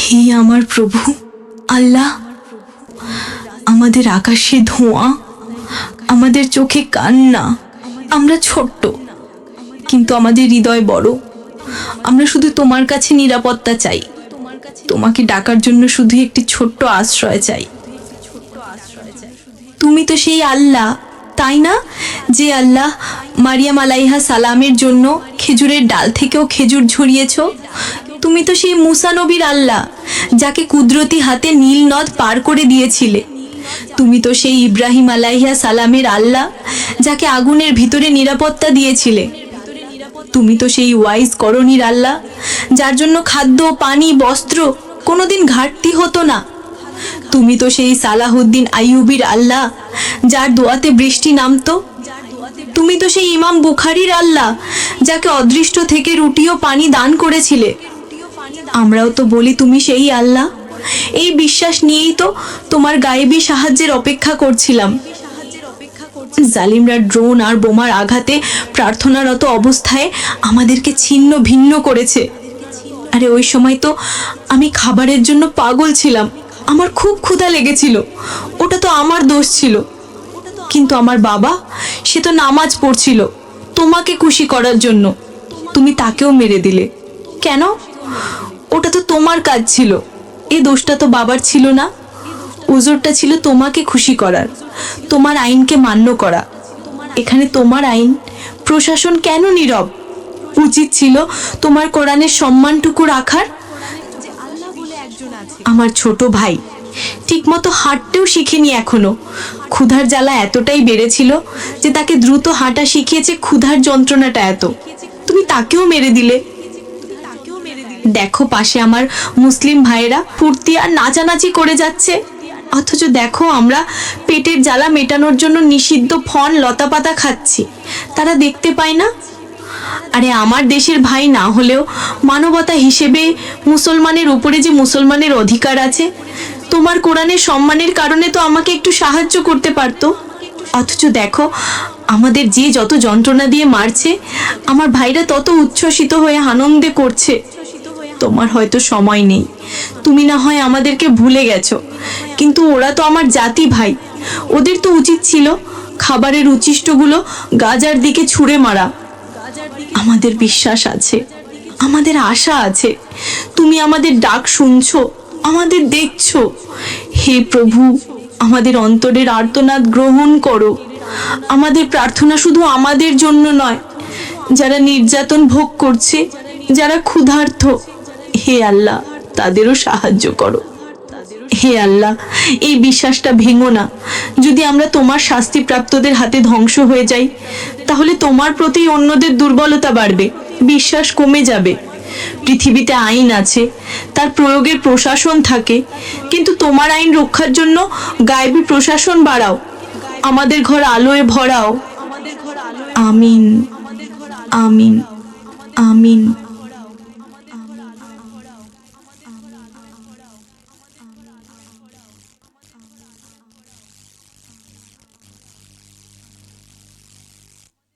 হে আমার প্রভু, আল্লাহ, আমাদের আকাশে ধোঁয়া, আমাদের চোখে কান্না, আমরা ছোট্ট, কিন্তু আমাদের হৃদয় বড়। আমরা শুধু তোমার কাছে নিরাপত্তা চাই। তোমাকে ডাকার জন্য শুধু একটি ছোট্ট আশ্রয় চাই। তুমি তো সেই আল্লাহ, তাই না? যে আল্লাহ মারিয়াম আলাইহা সালামের জন্য খেজুরের ডাল থেকেও খেজুর ঝরিয়েছ তুমি তো সেই মুসা নবীর আল্লাহ, যাকে কুদরতি হাতে নীল নদ পার করে দিয়েছিলে। তুমি তো সেই ইব্রাহিম আলাইহা সালামের আল্লাহ, যাকে আগুনের ভিতরে নিরাপত্তা দিয়েছিলে। তুমি তো সেই ওয়াইজ করণীর আল্লাহ, যার জন্য খাদ্য, পানি, বস্ত্র কোনোদিন ঘাটতি হতো না। তুমি তো সেই সালাহুদ্দিন আইয়ুবির আল্লাহ, যার দোয়াতে বৃষ্টি নামতো। তুমি তো সেই ইমাম বুখারির আল্লাহ, যাকে অদৃষ্ট থেকে রুটি ও পানি দান করেছিলে। আমরাও তো বলি তুমি সেই আল্লাহ। এই বিশ্বাস নিয়েই তো তোমার গায়েবী সাহায্যের অপেক্ষা করছিলাম। জালিমরা ড্রোন আর বোমার আঘাতে প্রার্থনারত অবস্থায় আমাদেরকে ছিন্ন ভিন্ন করেছে। আরে ওই সময় তো আমি খাবারের জন্য পাগল ছিলাম। আমার খুব ক্ষুধা লেগেছিল। ওটা তো আমার দোষ ছিল। কিন্তু আমার বাবা, সে তো নামাজ পড়ছিল তোমাকে খুশি করার জন্য। তুমি তাকেও মেরে দিলে। কেন? তোমার কাজ ছিল। এ দোষটা তো বাবার ছিল না। ওজোরটা ছিল তোমাকে খুশি করার। তোমার আইনকে মান্য করা। এখানে তোমার আইন। প্রশাসন কেন নীরব? উচিত ছিল তোমার কোরআনের সম্মানটুকু রাখার। আমার ছোট ভাই ঠিকমতো হাঁটতেও শিখেনি এখনও। ক্ষুধার জ্বালা এতটাই বেড়েছিল যে তাকে দ্রুত হাঁটা শিখিয়েছে ক্ষুধার যন্ত্রণাটা এত। তুমি তাকেও মেরে দিলে। দেখো পাশে আমার মুসলিম ভাইয়েরা ফুর্তি আর নাচানাচি করে যাচ্ছে। অথচ দেখো আমরা পেটের জ্বালা মেটানোর জন্য নিষিদ্ধ ফল, লতাপাতা খাচ্ছি। তারা দেখতে পায় না। আরে আমার দেশের ভাই না হলেও মানবতা হিসেবে মুসলমানের উপরে যে মুসলমানের অধিকার আছে, তোমার কোরআনের সম্মানের কারণে তো আমাকে একটু সাহায্য করতে পারতো। অথচ দেখো আমাদের যে যত যন্ত্রণা দিয়ে মারছে, আমার ভাইরা তত উচ্ছ্বসিত হয়ে আনন্দে করছে। তোমার হয়তো সময় নেই। তুমি না হয় আমাদেরকে ভুলে গেছো। কিন্তু ওরা তো আমার জাতি ভাই। ওদের তো উচিত ছিল খাবারের উচিষ্টগুলো গাজার দিকে ছুঁড়ে মারা। আমাদের বিশ্বাস আছে, আমাদের আশা আছে। তুমি আমাদের ডাক শুনছো, আমাদের দেখছ। হে প্রভু, আমাদের অন্তরের আর্তনাদ গ্রহণ করো। আমাদের প্রার্থনা শুধু আমাদের জন্য নয়, যারা নির্যাতন ভোগ করছে, যারা ক্ষুধার্থ হে আল্লাহ, তাদেরও সাহায্য করো। হে আল্লাহ, এই বিশ্বাসটা ভেঙো না। যদি আমরা তোমার শাস্তিপ্রাপ্তদের হাতে ধ্বংস হয়ে যাই, তাহলে তোমার প্রতি অন্যদের দুর্বলতা বাড়বে, বিশ্বাস কমে যাবে। পৃথিবীতে আইন আছে, তার প্রয়োগের প্রশাসন থাকে, কিন্তু তোমার আইন রক্ষার জন্য গায়েবী প্রশাসন বাড়াও, আমাদের ঘর আলোয় ভরাও। আমিন আমিন আমিন।